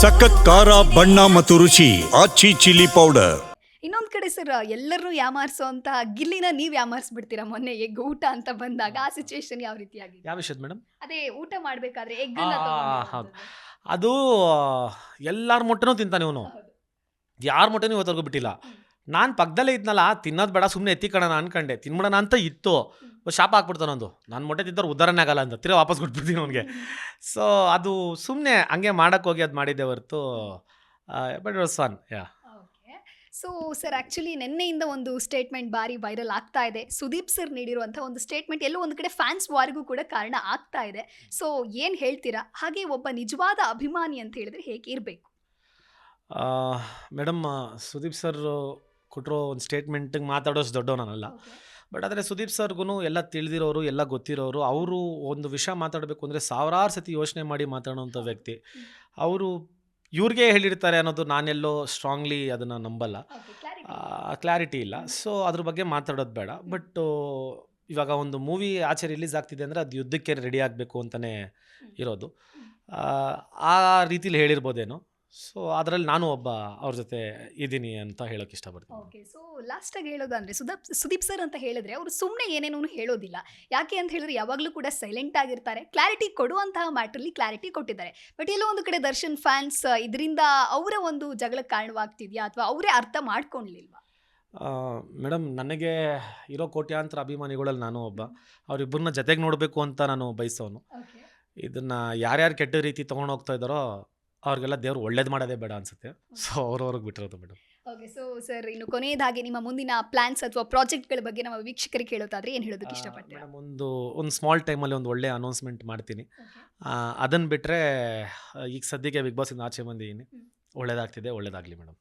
ಸಖತ್ ಖಾರ ಬಣ್ಣ ಮತ್ತು ರುಚಿ ಆಚಿ ಚಿಲ್ಲಿ ಪೌಡರ್. ಇನ್ನೊಂದ್ ಕಡೆ ಸರ್ ಎಲ್ಲರೂ ಯಾಮಾರಿಸೋಂತ ಗಿಲ್ಲಿನ ನೀವ್ ಯಾಮಾರಿಸ್ಬಿಡ್ತೀರಾ ಮೊನ್ನೆ ಎಗ್ ಊಟ ಅಂತ ಬಂದಾಗ? ಆ ಸಿಚುಯೇಷನ್ ಯಾವ ರೀತಿ ಆಗಿದೆ ಯಾವ ವಿಷಯದ ಮೇಡಮ್? ಅದೇ ಊಟ ಮಾಡ್ಬೇಕಾದ್ರೆ ಎಗ್. ಅದು ಎಲ್ಲಾರ ಮೊಟ್ಟೆನೂ ತಿಂತಾನೆ ಇವನು. ಯಾರ ಮೊಟ್ಟೆನೂ ಇವತ್ತರ್ಗು ಬಿಟ್ಟಿಲ್ಲ ನಾನು ಪಕ್ಕದಲ್ಲೇ ಇದ್ನಲ್ಲ ತಿನ್ನೋದು ಬೇಡ ಸುಮ್ಮನೆ ಎತ್ತಿಕೊಳ್ಳೋಣ ಅನ್ಕೊಂಡೆ. ತಿನ್ಬಿಡೋಣ ಅಂತ ಇತ್ತು. ಶಾಪ ಹಾಕ್ಬಿಡ್ತಾನೊಂದು ನಾನು ಮೊಟ್ಟೆ ತಿಂದವ್ರು ಉದಾಹರಣೆ ಆಗಲ್ಲ ಅಂತ ತಿರ್ಗಿ ವಾಪಸ್ ಕೊಟ್ಬಿಡ್ತೀನಿ ಅವನಿಗೆ. ಸೊ ಅದು ಸುಮ್ಮನೆ ಹಂಗೆ ಮಾಡೋಕ್ಕೋಗಿ ಹೋಗಿ ಅದು ಮಾಡಿದ್ದೆ ಹೊರತು. But was fun yeah so sir actually ನಿನ್ನೆಯಿಂದ ಒಂದು ಸ್ಟೇಟ್ಮೆಂಟ್ ಬಾರಿ ವೈರಲ್ ಆಗ್ತಾ ಇದೆ. ಸುದೀಪ್ ಸರ್ ನೀಡಿರುವಂಥ ಒಂದು ಸ್ಟೇಟ್ಮೆಂಟ್ ಎಲ್ಲೋ ಒಂದು ಕಡೆ ಫ್ಯಾನ್ಸ್ ವಾರಿಗೂ ಕೂಡ ಕಾರಣ ಆಗ್ತಾ ಇದೆ. ಸೊ ಏನು ಹೇಳ್ತೀರಾ? ಹಾಗೆ ಒಬ್ಬ ನಿಜವಾದ ಅಭಿಮಾನಿ ಅಂತ ಹೇಳಿದ್ರೆ ಹೇಗೆ ಇರಬೇಕು? ಮೇಡಮ್ ಸುದೀಪ್ ಸರ್ ಕೊಟ್ಟಿರೋ ಒಂದು ಸ್ಟೇಟ್ಮೆಂಟಿಗೆ ಮಾತಾಡೋಷ್ಟು ದೊಡ್ಡವನಲ್ಲ ಬಟ್ ಆದರೆ ಸುದೀಪ್ ಸರ್ಗೂ ಎಲ್ಲ ತಿಳಿದಿರೋರು ಎಲ್ಲ ಗೊತ್ತಿರೋರು ಅವರು ಒಂದು ವಿಷಯ ಮಾತಾಡಬೇಕು ಅಂದರೆ ಸಾವಿರಾರು ಸತಿ ಯೋಚನೆ ಮಾಡಿ ಮಾತಾಡೋವಂಥ ವ್ಯಕ್ತಿ. ಅವರು ಇವ್ರಿಗೆ ಹೇಳಿರ್ತಾರೆ ಅನ್ನೋದು ನಾನೆಲ್ಲೋ ಸ್ಟ್ರಾಂಗ್ಲಿ ಅದನ್ನು ನಂಬಲ್ಲ. ಕ್ಲಾರಿಟಿ ಇಲ್ಲ. ಸೊ ಅದ್ರ ಬಗ್ಗೆ ಮಾತಾಡೋದು ಬೇಡ. ಬಟ್ ಇವಾಗ ಒಂದು ಮೂವಿ ಆಚೆ ರಿಲೀಸ್ ಆಗ್ತಿದೆ ಅಂದರೆ ಅದು ಯುದ್ಧಕ್ಕೆ ರೆಡಿ ಆಗಬೇಕು ಅಂತಲೇ ಇರೋದು. ಆ ರೀತಿಲಿ ಹೇಳಿರ್ಬೋದೇನೋ. ಸೊ ಅದರಲ್ಲಿ ನಾನು ಒಬ್ಬ ಅವ್ರ ಜೊತೆ ಇದ್ದೀನಿ ಅಂತ ಹೇಳೋಕೆ ಇಷ್ಟಪಡ್ತೀನಿ. ಓಕೆ ಸೊ ಲಾಸ್ಟಾಗಿ ಹೇಳೋದಂದ್ರೆ ಸುದೀಪ್ ಸುದೀಪ್ ಸರ್ ಅಂತ ಹೇಳಿದ್ರೆ ಅವರು ಸುಮ್ಮನೆ ಏನೇನೂ ಹೇಳೋದಿಲ್ಲ. ಯಾಕೆ ಅಂತ ಹೇಳಿದ್ರೆ ಯಾವಾಗಲೂ ಕೂಡ ಸೈಲೆಂಟ್ ಆಗಿರ್ತಾರೆ. ಕ್ಲಾರಿಟಿ ಕೊಡುವಂತಹ ಮ್ಯಾಟ್ರಲ್ಲಿ ಕ್ಲಾರಿಟಿ ಕೊಟ್ಟಿದ್ದಾರೆ. ಬಟ್ ಎಲ್ಲೋ ಒಂದು ಕಡೆ ದರ್ಶನ್ ಫ್ಯಾನ್ಸ್ ಇದರಿಂದ ಅವರ ಒಂದು ಜಗಳಕ್ಕೆ ಕಾರಣವಾಗ್ತಿದೆಯಾ ಅಥವಾ ಅವರೇ ಅರ್ಥ ಮಾಡ್ಕೊಳ್ಲಿಲ್ವಾ? ಮೇಡಮ್ ನನಗೆ ಇರೋ ಕೋಟ್ಯಾಂತರ ಅಭಿಮಾನಿಗಳಲ್ಲಿ ನಾನು ಒಬ್ಬ. ಅವರಿಬ್ಬರನ್ನ ಜೊತೆಗೆ ನೋಡಬೇಕು ಅಂತ ನಾನು ಬಯಸೋನು. ಇದನ್ನು ಯಾರ್ಯಾರು ಕೆಟ್ಟ ರೀತಿ ತೊಗೊಂಡೋಗ್ತಾ ಇದ್ದಾರೋ ಅವ್ರಿಗೆಲ್ಲ ದೇವ್ರು ಒಳ್ಳೇದು ಮಾಡೋದೇ ಬೇಡ ಅನ್ಸುತ್ತೆ. ಸೊ ಅವ್ರವ್ರಿಗೆ ಬಿಟ್ಟಿರೋದು ಮೇಡಮ್ ಓಕೆ ಸೊ ಸರ್ ಇನ್ನು ಕೊನೆಯದಾಗಿ ನಿಮ್ಮ ಮುಂದಿನ ಪ್ಲಾನ್ಸ್ ಅಥವಾ ಪ್ರಾಜೆಕ್ಟ್ಗಳ ಬಗ್ಗೆ ನಮ್ಮ ವೀಕ್ಷಕರಿಗೆ ಹೇಳೋದಾದ್ರೆ ಏನು ಹೇಳೋದಕ್ಕೆ ಇಷ್ಟಪಡ್ತೀನಿ ಮೇಡಮ್ ಒಂದು ಒಂದು ಸ್ಮಾಲ್ ಟೈಮಲ್ಲಿ ಒಂದು ಒಳ್ಳೆ ಅನೌನ್ಸ್ಮೆಂಟ್ ಮಾಡ್ತೀನಿ. ಅದನ್ನು ಬಿಟ್ಟರೆ ಈಗ ಸದ್ಯಕ್ಕೆ ಬಿಗ್ ಬಾಸಿಂದ ಆಚೆ ಬಂದಿದ್ದೀನಿ. ಒಳ್ಳೇದಾಗ್ತಿದೆ ಒಳ್ಳೇದಾಗಲಿ ಮೇಡಮ್.